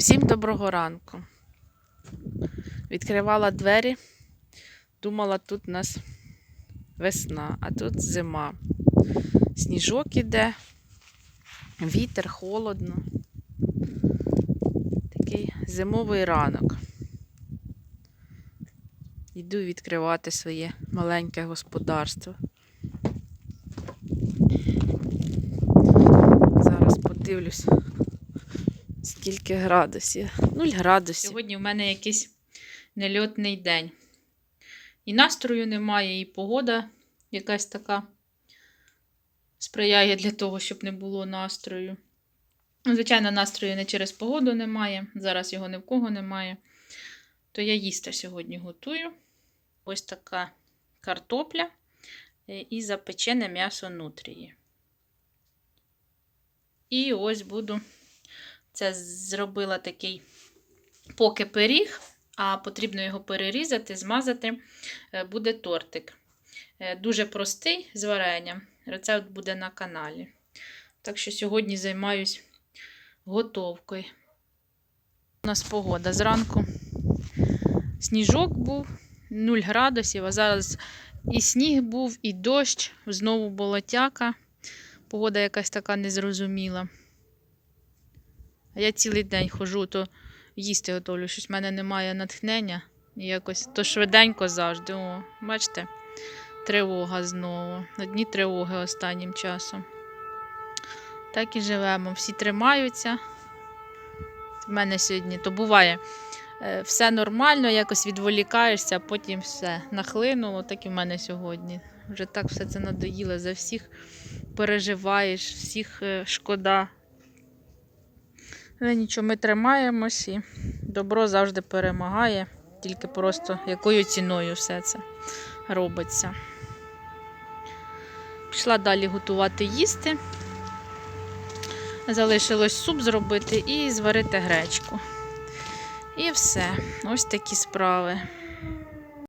Всім доброго ранку. Відкривала двері, думала, тут у нас весна, а тут зима. Сніжок іде, вітер, холодно. Такий зимовий ранок. Йду відкривати своє маленьке господарство. Зараз подивлюсь, скільки градусів. 0 градусів. Сьогодні в мене якийсь нельотний день. І настрою немає, і погода якась така сприяє для того, щоб не було настрою. Звичайно, настрою не через погоду немає. Зараз його ні в кого немає. То я їсти сьогодні готую. Ось така картопля е, і запечене м'ясо нутрії. І ось буду це зробила такий поки пиріг, а потрібно його перерізати, змазати, е, буде тортик. Е, Дуже простий з варенням. Рецепт буде на каналі. Так що сьогодні займаюсь готовкою. У нас погода зранку. Сніжок був 0 градусів, а зараз і сніг був, і дощ, знову болотяка. Погода якась така незрозуміла. Я цілий день ходжу, то їсти готовлю. Щось в мене немає натхнення. Якось то швиденько завжди. О, бачите, тривога знову. Одні тривоги останнім часом. Так і живемо. Всі тримаються. В мене сьогодні то буває. е, Все нормально, якось відволікаєшся, а потім все нахлинуло, так і в мене сьогодні. Вже так все це надоїло, за всіх переживаєш, всіх е, шкода. Але нічого, ми тримаємось і добро завжди перемагає, тільки просто якою ціною все це робиться. Пішла далі готувати їсти. Залишилось суп зробити і зварити гречку. І все. Ось такі справи.